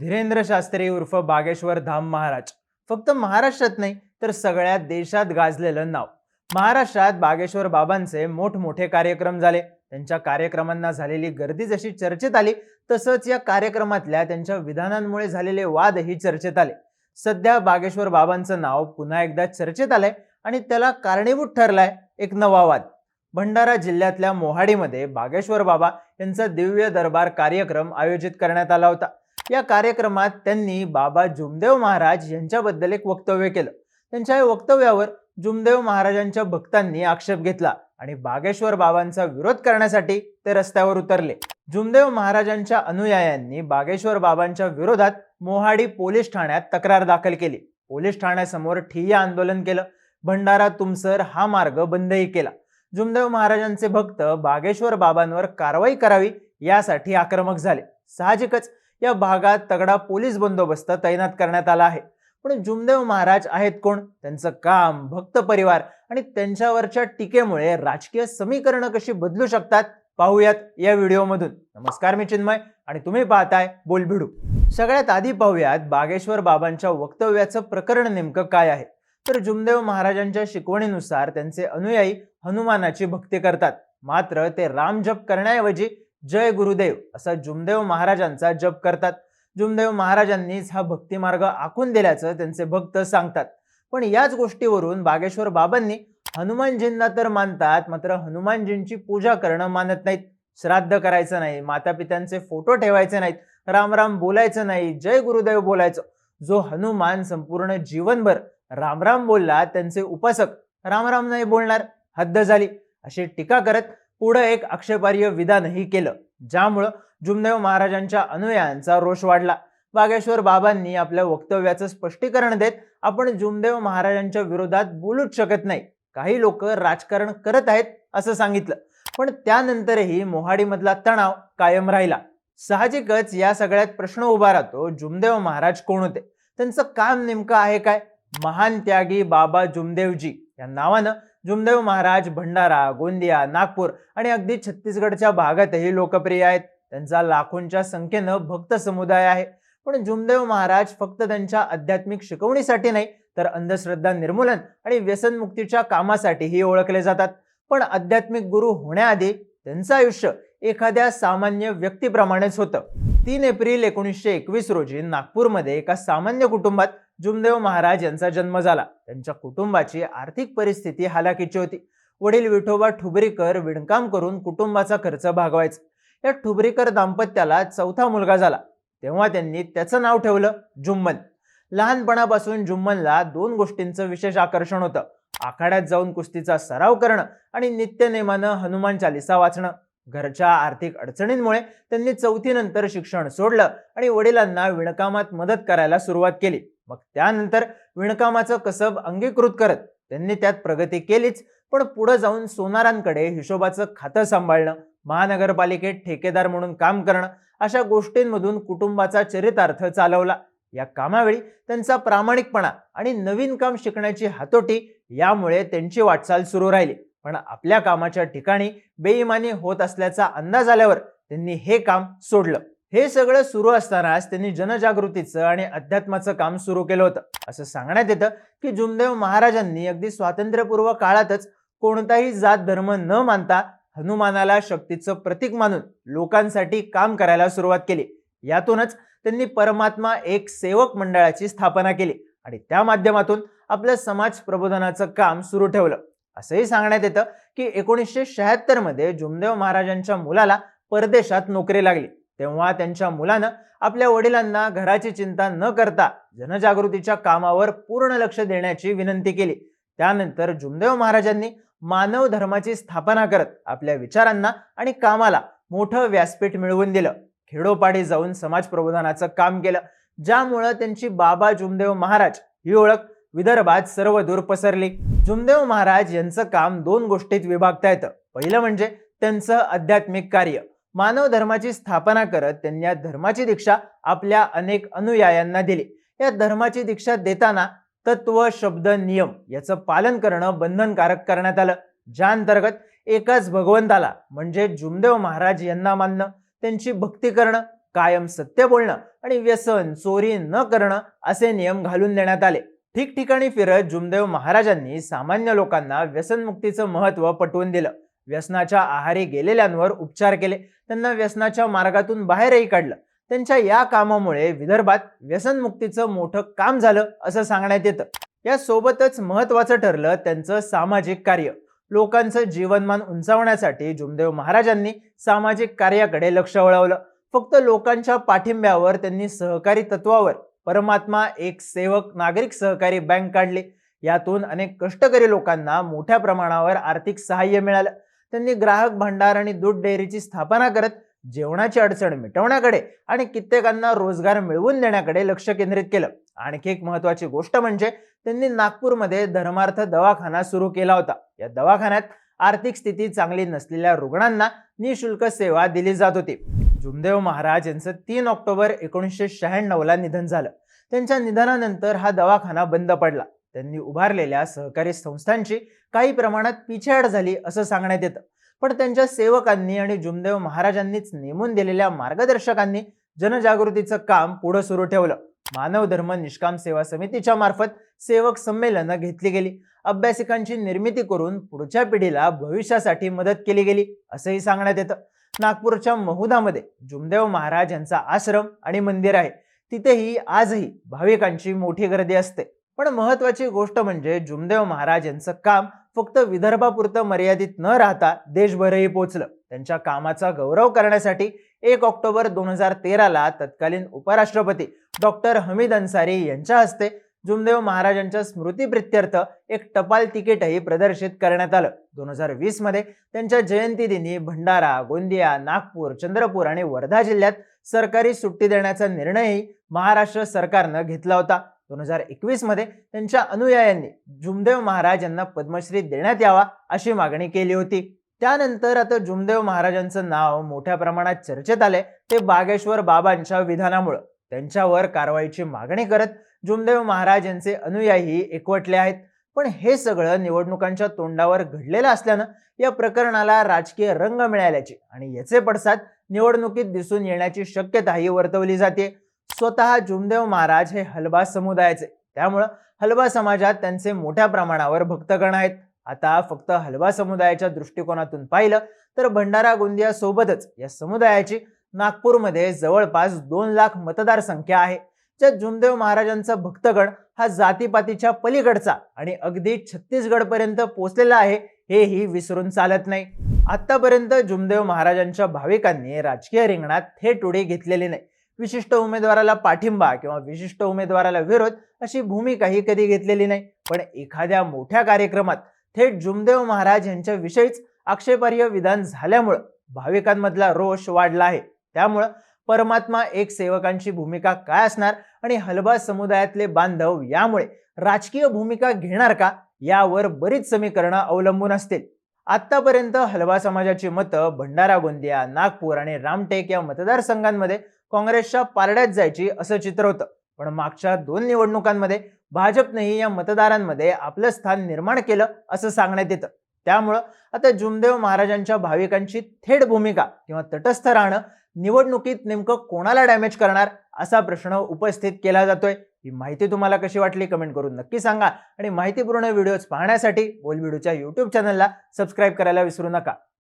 धीरेंद्र शास्त्री उर्फ बागेश्वर धाम महाराज. फक्त महाराष्ट्रात नाही तर सगळ्या देशात गाजलेलं नाव. महाराष्ट्रात बागेश्वर बाबांचे मोठमोठे कार्यक्रम झाले. त्यांच्या कार्यक्रमांना झालेली गर्दी जशी चर्चेत आली तसंच या कार्यक्रमातल्या त्यांच्या विधानांमुळे झालेले वादही चर्चेत आले. सध्या बागेश्वर बाबांचं नाव पुन्हा एकदा चर्चेत आलंय आणि त्याला कारणीभूत ठरलाय एक नवा वाद. भंडारा जिल्ह्यातल्या मोहाडीमध्ये बागेश्वर बाबा यांचा दिव्य दरबार कार्यक्रम आयोजित करण्यात आला होता. या कार्यक्रमात त्यांनी बाबा जुमदेव महाराज यांच्याबद्दल एक वक्तव्य केलं. त्यांच्या या वक्तव्यावर जुमदेव महाराजांच्या भक्तांनी आक्षेप घेतला आणि बागेश्वर बाबांचा विरोध करण्यासाठी ते रस्त्यावर उतरले. जुमदेव महाराजांच्या अनुयायांनी बागेश्वर बाबांच्या विरोधात मोहाडी पोलीस ठाण्यात तक्रार दाखल केली. पोलीस ठाण्यासमोर ठिय्या आंदोलन केलं. भंडारा तुमसर हा मार्ग बंदही केला. जुमदेव महाराजांचे भक्त बागेश्वर बाबांवर कारवाई करावी यासाठी आक्रमक झाले. साहजिकच या भागात तगडा पोलीस बंदोबस्त तैनात करण्यात आला आहे. पण जुमदेव महाराज आहेत कोण? त्यांचं काम भक्त परिवार आणि त्यांच्यावरच्या टीकेमुळे राजकीय समीकरणं कशी बदलू शकतात? पाहूयात या व्हिडिओमधून. नमस्कार मी चिन्मय आणि तुम्ही पाहताय बोलभिडू. सगळ्यात आधी पाहूयात बागेश्वर बाबांच्या वक्तव्याचं प्रकरण नेमकं काय आहे? तर जुमदेव महाराजांच्या शिकवणीनुसार त्यांचे अनुयायी हनुमानाची भक्ती करतात. मात्र ते राम जप करण्याऐवजी जय गुरुदेव असा जुमदेव महाराजांचा जप करतात. जुमदेव महाराजांनीच हा भक्तिमार्ग आखून दिल्याचं त्यांचे भक्त सांगतात. पण याच गोष्टीवरून बागेश्वर बाबांनी हनुमानजींना तर मानतात मात्र हनुमानजींची पूजा करणं मानत नाहीत. श्राद्ध करायचं नाही माता पित्यांचे फोटो ठेवायचे नाहीत राम राम बोलायचं नाही जय गुरुदेव बोलायचं. जो हनुमान संपूर्ण जीवनभर राम राम बोलला त्यांचे उपासक रामराम नाही बोलणार. हद्द झाली. अशी टीका करत पुढं एक आक्षेपार्ह विधानही केलं ज्यामुळं जुमदेव महाराजांच्या अनुयायांचा रोष वाढला. बागेश्वर बाबांनी आपल्या वक्तव्याचं स्पष्टीकरण देत आपण जुमदेव महाराजांच्या विरोधात बोलूच शकत नाही. काही लोक राजकारण करत आहेत असं सांगितलं. पण त्यानंतरही मोहाडीमधला तणाव कायम राहिला. साहजिकच या सगळ्यात प्रश्न उभा राहतो जुमदेव महाराज कोण होते? त्यांचं काम नेमकं आहे काय? महान त्यागी बाबा जुमदेवजी या नावानं जुमदेव महाराज भंडारा गोंदिया नागपूर आणि अगदी छत्तीसगडच्या भागातही लोकप्रिय आहेत. त्यांचा लाखोंच्या संख्येनं भक्त समुदाय आहे. पण जुमदेव महाराज फक्त त्यांच्या आध्यात्मिक शिकवणीसाठी नाही तर अंधश्रद्धा निर्मूलन आणि व्यसनमुक्तीच्या कामासाठीही ओळखले जातात. पण आध्यात्मिक गुरु होण्याआधी त्यांचं आयुष्य एखाद्या सामान्य व्यक्तीप्रमाणेच होतं. तीन एप्रिल एकोणीसशे एकवीस रोजी नागपूरमध्ये एका सामान्य कुटुंबात जुमदेव महाराज यांचा जन्म झाला. त्यांच्या कुटुंबाची आर्थिक परिस्थिती हालाकीची होती. वडील विठोबा ठुबरीकर विणकाम करून कुटुंबाचा खर्च भागवायचा. या ठुबरीकर दाम्पत्याला चौथा मुलगा झाला. तेव्हा त्यांनी त्याचं नाव ठेवलं जुम्मन. लहानपणापासून जुम्मनला दोन गोष्टींचं विशेष आकर्षण होतं. आखाड्यात जाऊन कुस्तीचा सराव करणं आणि नित्यनेमानं हनुमान चालिसा वाचणं. घरच्या आर्थिक अडचणींमुळे त्यांनी चौथीनंतर शिक्षण सोडलं आणि वडिलांना विणकामात मदत करायला सुरुवात केली. मग त्यानंतर विणकामाचं कसब अंगीकृत करत त्यांनी त्यात प्रगती केलीच पण पुढे जाऊन सोनारांकडे हिशोबाचं खातं सांभाळणं महानगरपालिकेत ठेकेदार म्हणून काम करणं अशा गोष्टींमधून कुटुंबाचा चरितार्थ चालवला. या कामावेळी त्यांचा प्रामाणिकपणा आणि नवीन काम शिकण्याची हातोटी यामुळे त्यांची वाटचाल सुरू राहिली. पण आपल्या कामाच्या ठिकाणी बेईमानी होत असल्याचा अंदाज आल्यावर त्यांनी हे काम सोडलं. हे सगळं सुरू असतानाच त्यांनी जनजागृतीचं आणि अध्यात्माचं काम सुरू केलं होतं. असं सांगण्यात येतं की जुमदेव महाराजांनी अगदी स्वातंत्र्यपूर्व काळातच कोणताही जात धर्म न मानता हनुमानाला शक्तीचं प्रतीक मानून लोकांसाठी काम करायला सुरुवात केली. यातूनच त्यांनी परमात्मा एक सेवक मंडळाची स्थापना केली आणि त्या माध्यमातून आपलं समाज प्रबोधनाचं काम सुरू ठेवलं. असंही सांगण्यात येतं की एकोणीसशे शहात्तरमध्ये जुमदेव महाराजांच्या मुलाला परदेशात नोकरी लागली. तेव्हा त्यांच्या मुलानं आपल्या वडिलांना घराची चिंता न करता जनजागृतीच्या कामावर पूर्ण लक्ष देण्याची विनंती केली. त्यानंतर जुमदेव महाराजांनी मानव धर्माची स्थापना करत आपल्या विचारांना आणि कामाला मोठं व्यासपीठ मिळवून दिलं. खेडोपाडी जाऊन समाज प्रबोधनाचं काम केलं ज्यामुळं त्यांची बाबा जुमदेव महाराज ही ओळख विदर्भात सर्व दूर पसरली. जुमदेव महाराज यांचं काम दोन गोष्टीत विभागता येतं. पहिलं म्हणजे त्यांचं आध्यात्मिक कार्य. मानव धर्माची स्थापना करत त्यांनी या धर्माची दीक्षा आपल्या अनेक अनुयायांना दिली. या धर्माची दीक्षा देताना तत्व शब्द नियम याचं पालन करणं बंधनकारक करण्यात आलं. ज्या अंतर्गत एकाच भगवंताला म्हणजे जुमदेव महाराज यांना मानणं त्यांची भक्ती करणं कायम सत्य बोलणं आणि व्यसन चोरी न करणं असे नियम घालून देण्यात आले. ठिकठिकाणी फिरत जुमदेव महाराजांनी सामान्य लोकांना व्यसनमुक्तीचं महत्त्व पटवून दिलं. व्यसनाच्या आहारी गेलेल्यांवर उपचार केले. त्यांना व्यसनाच्या मार्गातून बाहेरही काढलं. त्यांच्या या कामामुळे विदर्भात व्यसनमुक्तीचं मोठं काम झालं असं सांगण्यात येतं. या सोबतच महत्वाचं ठरलं त्यांचं सामाजिक कार्य. लोकांचं जीवनमान उंचावण्यासाठी जुमदेव महाराजांनी सामाजिक कार्याकडे लक्ष वळवलं. फक्त लोकांच्या पाठिंब्यावर त्यांनी सहकारी तत्वावर परमात्मा एक सेवक नागरिक सहकारी बँक काढली. यातून अनेक कष्टकरी लोकांना मोठ्या प्रमाणावर आर्थिक सहाय्य मिळालं. त्यांनी ग्राहक भांडार आणि दूध डेअरीची स्थापना करत जेवणाची अडचण मिटवण्याकडे आणि कित्येकांना रोजगार मिळवून देण्याकडे लक्ष केंद्रित केलं. आणखी एक महत्वाची गोष्ट म्हणजे त्यांनी नागपूरमध्ये धर्मार्थ दवाखाना सुरू केला होता. या दवाखान्यात आर्थिक स्थिती चांगली नसलेल्या रुग्णांना निशुल्क सेवा दिली जात होती. जुमदेव महाराज यांचं तीन ऑक्टोबर एकोणीसशे शहाण्णवला निधन झालं. त्यांच्या निधनानंतर हा दवाखाना बंद पडला. त्यांनी उभारलेल्या सहकारी संस्थांची काही प्रमाणात पिछेहाट झाली असं सांगण्यात येतं. पण त्यांच्या सेवकांनी आणि जुमदेव महाराजांनीच नेमून दिलेल्या मार्गदर्शकांनी जनजागृतीचं काम पुढे सुरू ठेवलं. मानव धर्म निष्काम सेवा समितीच्या मार्फत सेवक संमेलनं घेतली गेली. अभ्यासिकांची निर्मिती करून पुढच्या पिढीला भविष्यासाठी मदत केली गेली असंही सांगण्यात येतं. नागपूरच्या महुदामध्ये जुमदेव महाराज यांचा आश्रम आणि मंदिर आहे. तिथेही आजही भाविकांची मोठी गर्दी असते. पण महत्वाची गोष्ट म्हणजे जुमदेव महाराज यांचं काम फक्त विदर्भापुरतं मर्यादित न राहता देशभरही पोचलं. त्यांच्या कामाचा गौरव करण्यासाठी एक ऑक्टोबर दोन हजार तेराला तत्कालीन उपराष्ट्रपती डॉक्टर हमीद अन्सारी यांच्या हस्ते जुमदेव महाराजांच्या स्मृतीप्रित्यर्थ एक टपाल तिकीटही प्रदर्शित करण्यात आलं. दोन हजार वीसमध्ये त्यांच्या जयंती दिनी भंडारा गोंदिया नागपूर चंद्रपूर आणि वर्धा जिल्ह्यात सरकारी सुट्टी देण्याचा निर्णयही महाराष्ट्र सरकारनं घेतला होता. दोन हजार एकवीसमध्ये त्यांच्या अनुयायांनी जुमदेव महाराज यांना पद्मश्री देण्यात यावा अशी मागणी केली होती. त्यानंतर आता जुमदेव महाराजांचं नाव मोठ्या प्रमाणात चर्चेत आले ते बागेश्वर बाबांच्या विधानामुळं. त्यांच्यावर कारवाईची मागणी करत जुमदेव महाराज यांचे अनुयायी एकवटले आहेत. पण हे सगळं निवडणुकांच्या तोंडावर घडलेलं असल्यानं या प्रकरणाला राजकीय रंग मिळाल्याची आणि याचे पडसाद निवडणुकीत दिसून येण्याची शक्यताही वर्तवली जाते. स्वतः जुमदेव महाराज हे हलबा समुदायाचे. त्यामुळं हलबा समाजात त्यांचे मोठ्या प्रमाणावर भक्तगण आहेत. आता फक्त हलवा समुदायाच्या दृष्टिकोनातून पाहिलं तर भंडारा गोंदिया सोबतच या समुदायाची नागपूरमध्ये जवळपास दोन लाख मतदारसंख्या आहे. ज्यात जुमदेव महाराजांचा भक्तगण हा जातीपातीच्या पलीकडचा आणि अगदी छत्तीसगडपर्यंत पोचलेला पोहोचलेला आहे हेही विसरून चालत नाही. आतापर्यंत जुमदेव महाराजांच्या भाविकांनी राजकीय रिंगणात थेट उडी घेतलेली नाही. विशिष्ट उमेदवाराला पाठिंबा किंवा विशिष्ट उमेदवाराला विरोध अशी भूमिकाही कधी घेतलेली नाही. पण एखाद्या मोठ्या कार्यक्रमात थेट जुमदेव महाराज यांच्याविषयीच आक्षेपार्ह विधान झाल्यामुळं भाविकांमधला रोष वाढला आहे. त्यामुळं परमात्मा एक सेवकांची भूमिका काय असणार आणि हलबा समुदायातले बांधव यामुळे राजकीय भूमिका घेणार का? यावर बरीच समीकरणं अवलंबून असतील. आतापर्यंत हलवा समाजाची मतं भंडारा गोंदिया नागपूर आणि रामटेक या मतदारसंघांमध्ये काँग्रेसच्या पारड्यात जायची असं चित्र होतं. पण मागच्या दोन निवडणुकांमध्ये भाजपनेही या मतदारांमध्ये आपलं स्थान निर्माण केलं असं सांगण्यात येतं. त्यामुळं आता जुमदेव महाराजांच्या भाविकांची थेट भूमिका किंवा तटस्थ राहणं निवडणुकीत नेमकं कोणाला डॅमेज करणार असा प्रश्न उपस्थित केला जातोय. ही माहिती तुम्हाला कशी वाटली कमेंट करून नक्की सांगा. आणि माहितीपूर्ण व्हिडिओज पाहण्यासाठी बोल व्हिडिओच्या युट्यूब चॅनलला सबस्क्राईब करायला विसरू नका.